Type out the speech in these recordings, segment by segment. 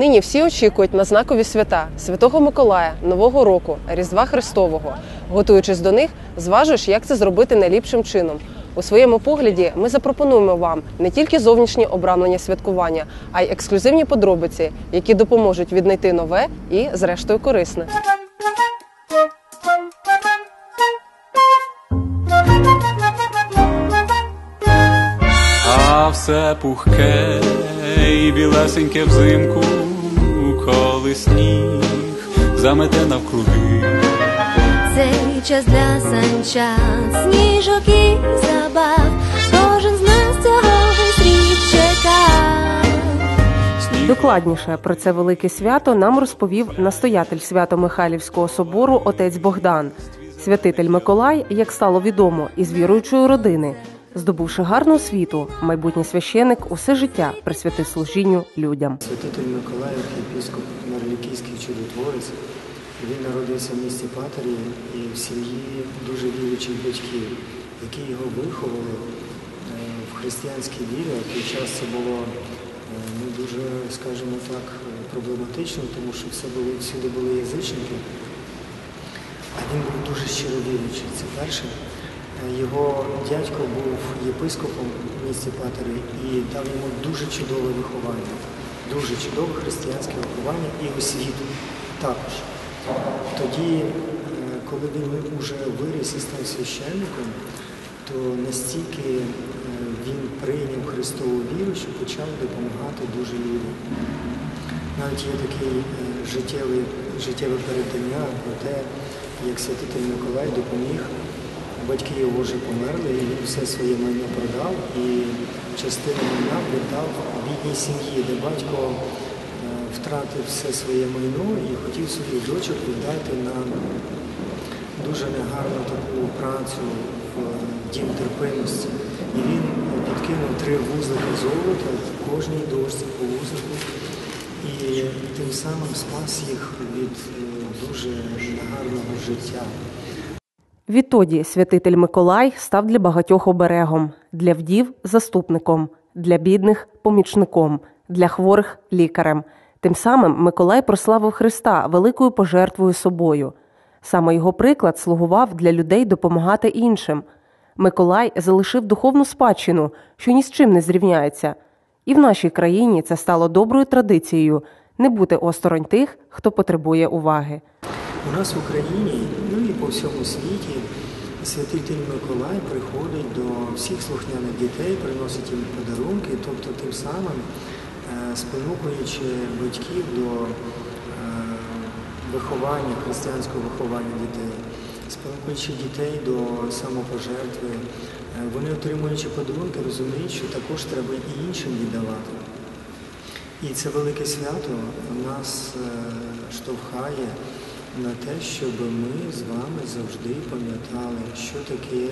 Нині всі очікують на знакові свята Святого Миколая, Нового року, Різдва Христового. Готуючись до них, зважуєш, як це зробити найліпшим чином. У своєму погляді ми запропонуємо вам не тільки зовнішні обрамлення святкування, а й ексклюзивні подробиці, які допоможуть віднайти нове і, зрештою, корисне. А все пухке і білесеньке взимку, коли сніг замете навкруги. Цей час для санчат, сніжок і забав. Кожен з нас цього весь рік чекав. Докладніше про це велике свято нам розповів настоятель Свято-Михайлівського собору отець Богдан. Святитель Миколай, як стало відомо, із віруючої родини. Здобувши гарну освіту, майбутній священик усе життя присвятив служінню людям. Святитель Миколай, архієпископ Марлікійський чудотворець. Він народився в місті Патері і в сім'ї дуже віруючих батьків, які його виховали е, в християнській вірі. Той час це було е, ну, дуже, скажімо так, проблематично, тому що все були, всюди були язичники. А він був дуже щиро віруючий. Це перше. Його дядько був єпископом в місті Патері і дав йому дуже чудове виховання, дуже чудове християнське виховання і освіту також. Тоді, е, коли він вже виріс і став священником, то настільки е, він прийняв Христову віру, що почав допомагати дуже людям. Навіть є такий е, життєве передання про те, як святитель Миколай допоміг. Батьки його вже померли, і він все своє майно продав і частину майна віддав бідній сім'ї, де батько е, втратив все своє майно і хотів своїх дочок віддати на дуже негарну таку працю в дім терпимості. І він підкинув три вузлики золота в кожній дошці по вузлику. І тим самим спас їх від е, дуже негарного життя. Відтоді святитель Миколай став для багатьох оберегом, для вдів заступником, для бідних помічником, для хворих лікарем. Тим самим Миколай прославив Христа великою пожертвою собою. Саме його приклад слугував для людей допомагати іншим. Миколай залишив духовну спадщину, що ні з чим не зрівняється. І в нашій країні це стало доброю традицією не бути осторонь тих, хто потребує уваги. У нас в Україні, по всьому світі, святитель Миколай приходить до всіх слухняних дітей, приносить їм подарунки, тобто тим самим е, спонукуючи батьків до е, виховання, християнського виховання дітей, спонукуючи дітей до самопожертви. Е, Вони, отримуючи подарунки, розуміють, що також треба і іншим віддавати. І це велике свято нас штовхає на те, щоб ми з вами завжди пам'ятали, що таке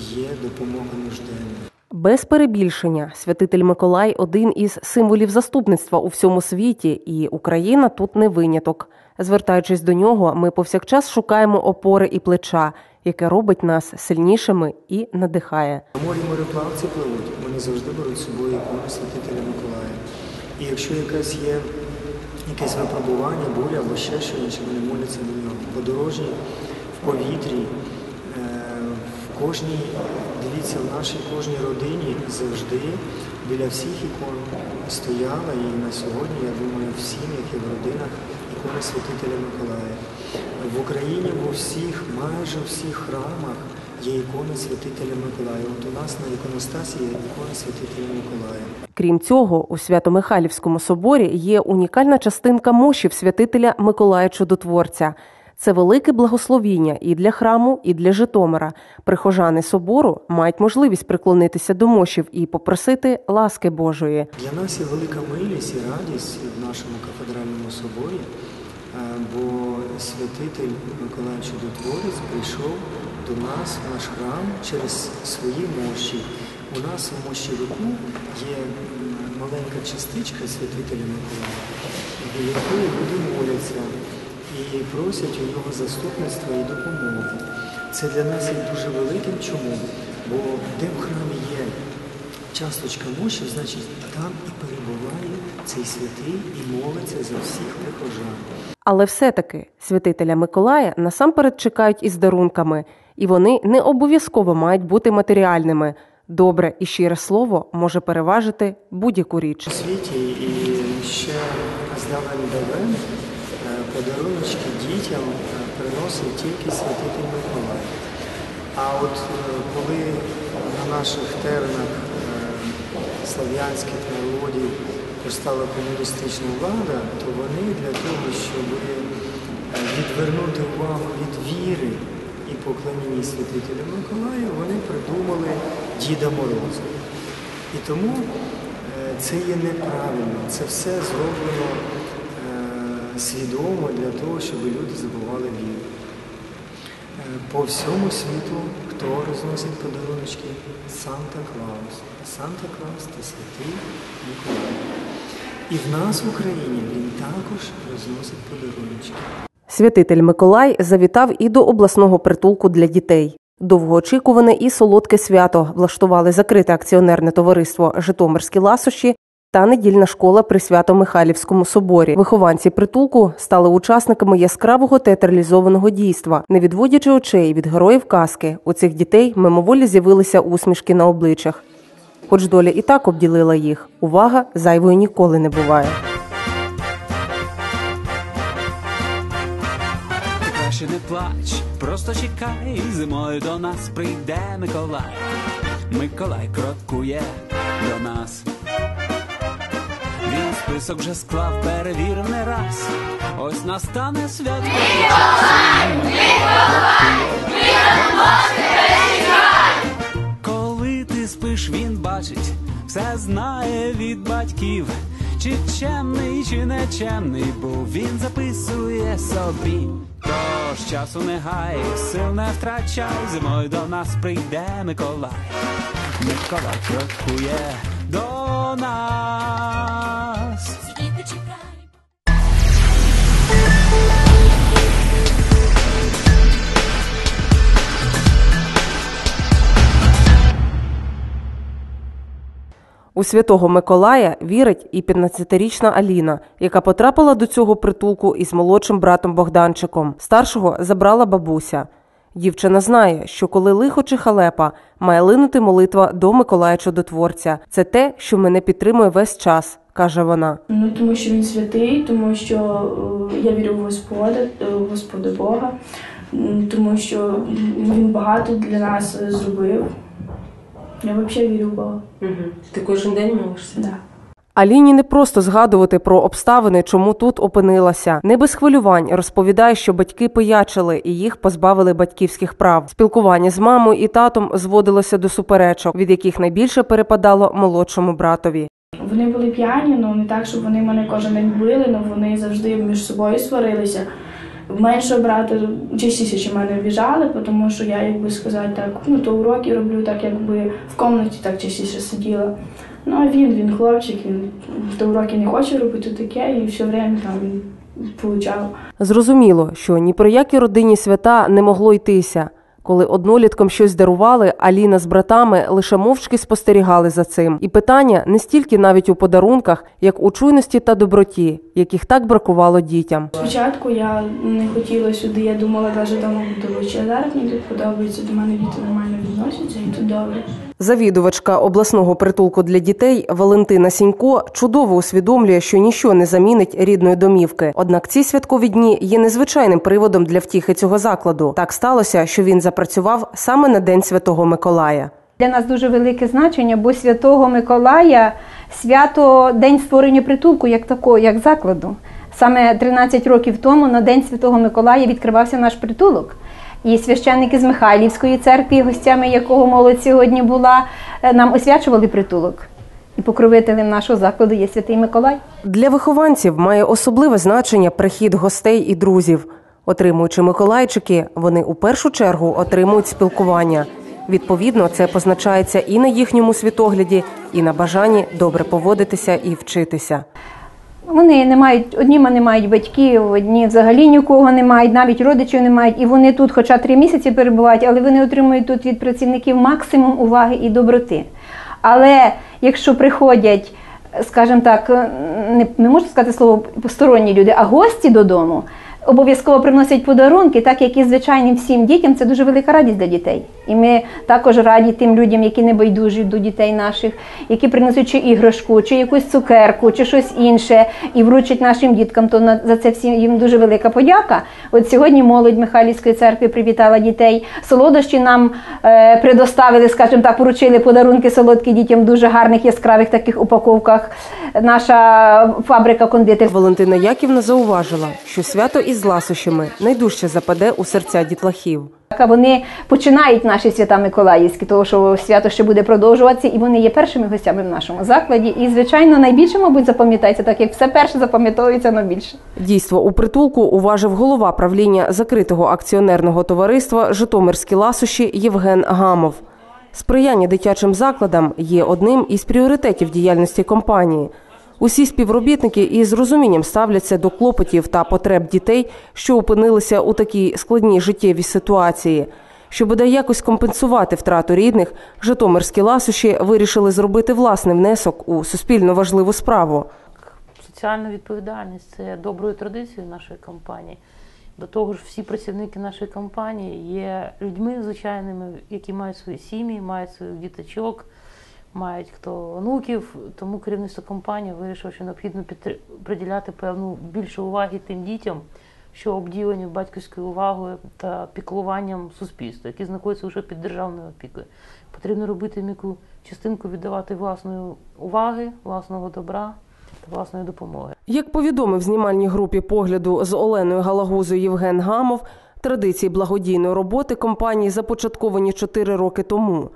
є допомога нужденним. Без перебільшення святитель Миколай один із символів заступництва у всьому світі, і Україна тут не виняток. Звертаючись до нього, ми повсякчас шукаємо опори і плеча, яке робить нас сильнішими і надихає. На морі мореплавці пливуть, вони завжди беруть з собою ікону святителя Миколая. І якщо якесь є якесь випробування, буря або ще що інше, вони моляться до нього. Подорожні в повітрі, е, в кожній, дивіться, в нашій кожній родині завжди біля всіх ікон стояла і на сьогодні, я думаю, в сім'ях і в родинах ікона святителя Миколая. В Україні в усіх, майже всіх храмах є ікона святителя Миколая. От у нас на іконостасі є ікона святителя Миколая. Крім цього, у Свято-Михайлівському соборі є унікальна частинка мощів святителя Миколая Чудотворця. Це велике благословіння і для храму, і для Житомира. Прихожани собору мають можливість приклонитися до мощів і попросити ласки Божої. Для нас є велика милість і радість в нашому кафедральному соборі, е, бо святитель Миколай Чудотворець прийшов до нас в наш храм через свої мощі. У нас в мощовику є маленька частичка святителя Миколая, біля якої люди моляться і просять у нього заступництва і допомоги. Це для нас є дуже великим чому, бо де в храмі є часточка мощі, значить там і перебуває цей святий і молиться за всіх прихожан. Але все-таки святителя Миколая насамперед чекають із дарунками, і вони не обов'язково мають бути матеріальними. Добре і щире слово може переважити будь-яку річ. У світі і ще здавен-давен подаруночки дітям е, приносить тільки святитель Миколай. А от е, коли на наших теренах е, слав'янських народів постала комуністична влада, то вони для того, щоб е, відвернути увагу від віри і поклоніння святителю Миколаю, вони придумали Діда Мороза. І тому е, це є неправильно, це все зроблено е, свідомо для того, щоб люди забували віру. Е, По всьому світу хто розносить подаруночки? Санта Клаус. Санта Клаус це святий Миколай. І в нас в Україні він також розносить подаруночки. Святитель Миколай завітав і до обласного притулку для дітей. Довгоочікуване і солодке свято влаштували закрите акціонерне товариство Житомирські ласощі та недільна школа при Свято-Михайлівському соборі. Вихованці притулку стали учасниками яскравого театралізованого дійства, не відводячи очей від героїв казки. У цих дітей мимоволі з'явилися усмішки на обличчях. Хоч доля і так обділила їх. Увага зайвою ніколи не буває. Ти не плач, просто чекай, зимою до нас прийде Миколай. Миколай крокує до нас. Він список вже склав, перевірив раз. Ось настане свято. Коли ти спиш, він бачить, все знає від батьків, чи чемний, чи нечемний, бо він записує собі. Тож часу не гай, сил не втрачай, зимою до нас прийде Миколай. Миколай крокує до нас. У святого Миколая вірить і 15-річна Аліна, яка потрапила до цього притулку із молодшим братом Богданчиком. Старшого забрала бабуся. Дівчина знає, що коли лихо чи халепа, має линути молитва до Миколая Чудотворця. Це те, що мене підтримує весь час, каже вона. Ну тому що він святий, тому що е, я вірю в Господа, е, в Господа Бога, тому що він багато для нас зробив. Я взагалі вірю в Бога. Ти кожен день молишся? Да. Аліні не просто згадувати про обставини, чому тут опинилася. Не без хвилювань розповідає, що батьки пиячили і їх позбавили батьківських прав. Спілкування з мамою і татом зводилося до суперечок, від яких найбільше перепадало молодшому братові. Вони були п'яні, ну не так, щоб вони мене кожен день били, але вони завжди між собою сварилися. Меншого брата частіше мене в'їжджали, тому що я, якби сказати, так, ну то уроки роблю, так якби в комнаті так частіше сиділа. Ну а він, він хлопчик, він то уроки не хоче робити таке, і все время там він получав. Зрозуміло, що ні про які родинні свята не могло йтися. Коли одноліткам щось дарували, Аліна з братами лише мовчки спостерігали за цим. І питання не стільки навіть у подарунках, як у чуйності та доброті, яких так бракувало дітям. Спочатку я не хотіла сюди, я думала, навіть вдома буду лучше. А зараз мені тут подобається, до мене діти нормально відносяться і тут добре. Завідувачка обласного притулку для дітей Валентина Сінько чудово усвідомлює, що ніщо не замінить рідної домівки. Однак ці святкові дні є незвичайним приводом для втіхи цього закладу. Так сталося, що він запрацював саме на день святого Миколая. Для нас дуже велике значення, бо Святого Миколая свято День створення притулку як такого, як закладу. Саме 13 років тому на День Святого Миколая відкривався наш притулок. І священники з Михайлівської церкви, гостями якого молодь сьогодні була, е, нам освячували притулок. І покровителем нашого закладу є Святий Миколай. Для вихованців має особливе значення прихід гостей і друзів. Отримуючи Миколайчики, вони у першу чергу отримують спілкування. Відповідно, це позначається і на їхньому світогляді, і на бажанні добре поводитися і вчитися. Вони не мають, одні не мають батьків, одні взагалі нікого не мають, навіть родичів не мають. І вони тут, хоча три місяці перебувають, але вони отримують тут від працівників максимум уваги і доброти. Але якщо приходять, скажімо так, не, не можу сказати слово посторонні люди, а гості додому, обов'язково приносять подарунки, так як і звичайним всім дітям, це дуже велика радість для дітей. І ми також раді тим людям, які не байдужі до дітей наших, які принесуть чи іграшку, чи якусь цукерку, чи щось інше, і вручать нашим діткам. То за це всім їм дуже велика подяка. От сьогодні молодь Михайлівської церкви привітала дітей. Солодощі нам е, предоставили, скажімо так, поручили подарунки солодкі дітям дуже гарних яскравих таких упаковках. Наша фабрика кондитер Валентина Яківна зауважила, що свято із ласощами найдужче западе у серця дітлахів. Вони починають наші свята Миколаївські, тому що свято ще буде продовжуватися, і вони є першими гостями в нашому закладі. І, звичайно, найбільше, мабуть, запам'ятається, так як все перше запам'ятовується найбільше. Дійство у притулку уважив голова правління закритого акціонерного товариства Житомирські ласощі Євген Гамов. Сприяння дитячим закладам є одним із пріоритетів діяльності компанії. Усі співробітники із розумінням ставляться до клопотів та потреб дітей, що опинилися у такій складній життєвій ситуації. Щоб бодай якось компенсувати втрату рідних, житомирські ласощі вирішили зробити власний внесок у суспільно важливу справу. Соціальна відповідальність це доброю традицією нашої компанії. До того ж, всі працівники нашої компанії є людьми звичайними, які мають свої сім'ї, мають своїх діточок, мають хто онуків. Тому керівництво компанії вирішило, що необхідно приділяти певну більше уваги тим дітям, що обділені батьківською увагою та піклуванням суспільства, які знаходяться вже під державною опікою. Потрібно робити м'яку частинку віддавати власної уваги, власного добра та власної допомоги. Як повідомив знімальній групі погляду з Оленою Галагузою Євген Гамов, традиції благодійної роботи компанії започатковані 4 роки тому.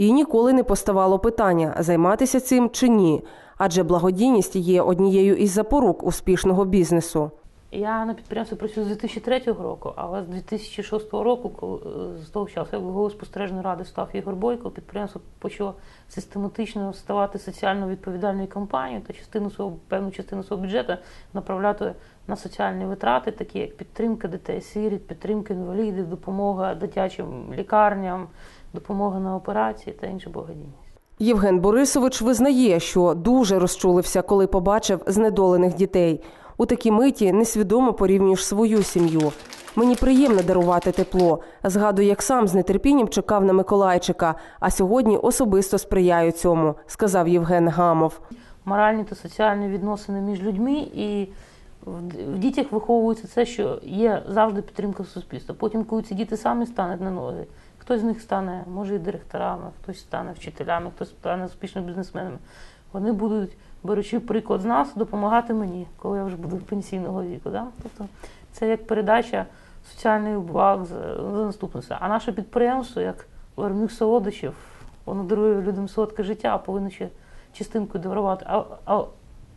І ніколи не поставало питання, займатися цим чи ні, адже благодійність є однією із запорук успішного бізнесу. Я на підприємстві працюю з 2003 року, але з 2006 року, з того часу, як голова спостережної ради став Ігор Бойко, підприємство почало систематично ставати соціально відповідальною компанією та частину свого певну частину свого бюджету направляти на соціальні витрати, такі як підтримка дітей сиріт, підтримка інвалідів, допомога дитячим лікарням, допомога на операції та інша благодійність. Євген Борисович визнає, що дуже розчулився, коли побачив знедолених дітей. У такій миті несвідомо порівнюєш свою сім'ю. Мені приємно дарувати тепло. Згадую, як сам з нетерпінням чекав на Миколайчика, а сьогодні особисто сприяю цьому, сказав Євген Гамов. моральні та соціальні відносини між людьми, і в дітях виховується це, що є завжди підтримка суспільства. Потім, коли ці діти самі стануть на ноги, хтось з них стане, може, і директорами, хтось стане вчителями, хтось стане успішними бізнесменами. Вони будуть, беручи приклад з нас, допомагати мені, коли я вже буду пенсійного віку. Да? Тобто це як передача соціальних благ за, наступництво. А наше підприємство, як виробник солодощів, воно дарує людям солодке життя, а повинно ще частинку дарувати. А, а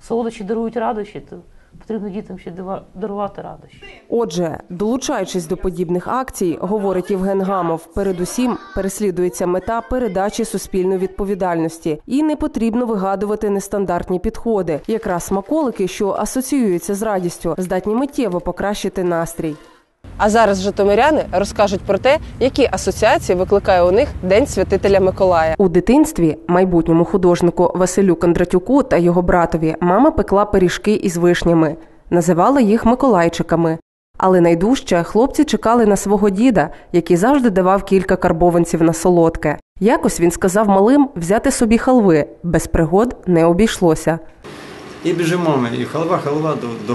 солодощі дарують радощі, то потрібно дітям ще дарувати радощі. Отже, долучаючись до подібних акцій, говорить Євген Гамов, передусім переслідується мета передачі суспільної відповідальності, і не потрібно вигадувати нестандартні підходи. Якраз смаколики, що асоціюються з радістю, здатні миттєво покращити настрій. А зараз житомиряни розкажуть про те, які асоціації викликає у них День Святителя Миколая. У дитинстві майбутньому художнику Василю Кондратюку та його братові мама пекла пиріжки із вишнями, називала їх Миколайчиками. Але найдужче хлопці чекали на свого діда, який завжди давав кілька карбованців на солодке. Якось він сказав малим взяти собі халви, без пригод не обійшлося. І біжимо ми, і халва, халва до-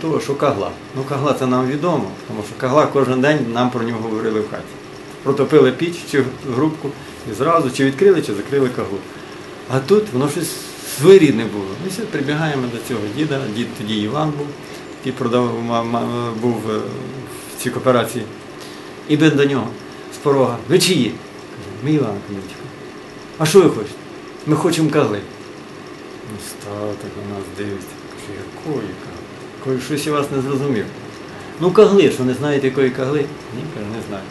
того, що кагла. Ну, кагла це нам відомо, тому що кагла кожен день нам про нього говорили в хаті. Протопили піч чи грубку і зразу чи відкрили, чи закрили каглу. А тут воно щось своєрідне було. Ми все прибігаємо до цього діда, дід тоді Іван був, який продав, був е, в цій кооперації. І ми до нього з порога. Ви чиї? Ми Іван Камінчик. А що ви хочете? Ми хочемо кагли. Став так на нас дивиться. Каже, якої? Кажу, щось я вас не зрозумів. Ну, кагли, що не знаєте якої кагли? Ні, каже, не знаю.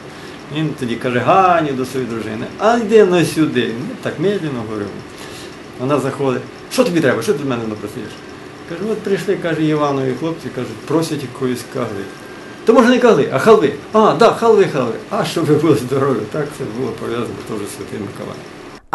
Він тоді каже, Ганю до своєї дружини, а йди на сюди. Ну, так медленно говорив. Вона заходить. Що тобі треба? Що ти в мене напросиш? Каже, от прийшли, каже, Іванові хлопці, кажуть, просять якоїсь кагли. То може не кагли, а халви. А, да, халви, халви. А щоб ви були здорові. Так це було пов'язано теж з Святим Миколаєм.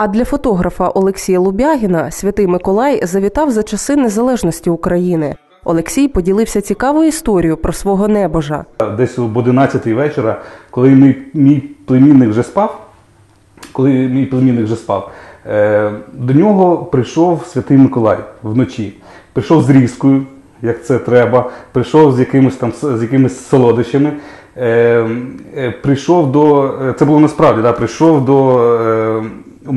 А для фотографа Олексія Лубягіна святий Миколай завітав за часи незалежності України. Олексій поділився цікавою історією про свого небожа. Десь об 11 вечора, коли мій, мій племінник вже спав, коли мій племінник вже спав, е, до нього прийшов святий Миколай вночі. Прийшов з різкою, як це треба, прийшов з якимись там з якимись солодощами. Е, е, прийшов до. Це було насправді, да, прийшов до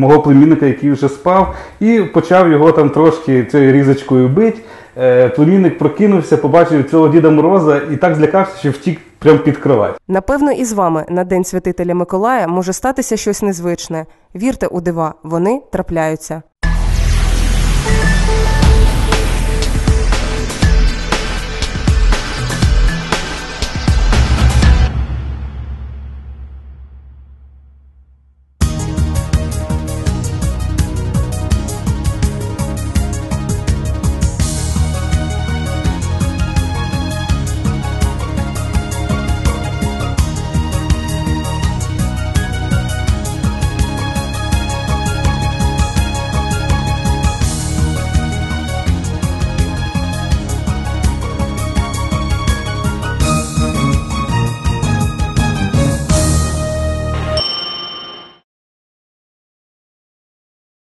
мого племінника, який вже спав, і почав його там трошки цією різочкою бити. Е, племінник прокинувся, побачив цього Діда Мороза і так злякався, що втік прямо під кровать. Напевно, і з вами на День святителя Миколая може статися щось незвичне. Вірте у дива, вони трапляються.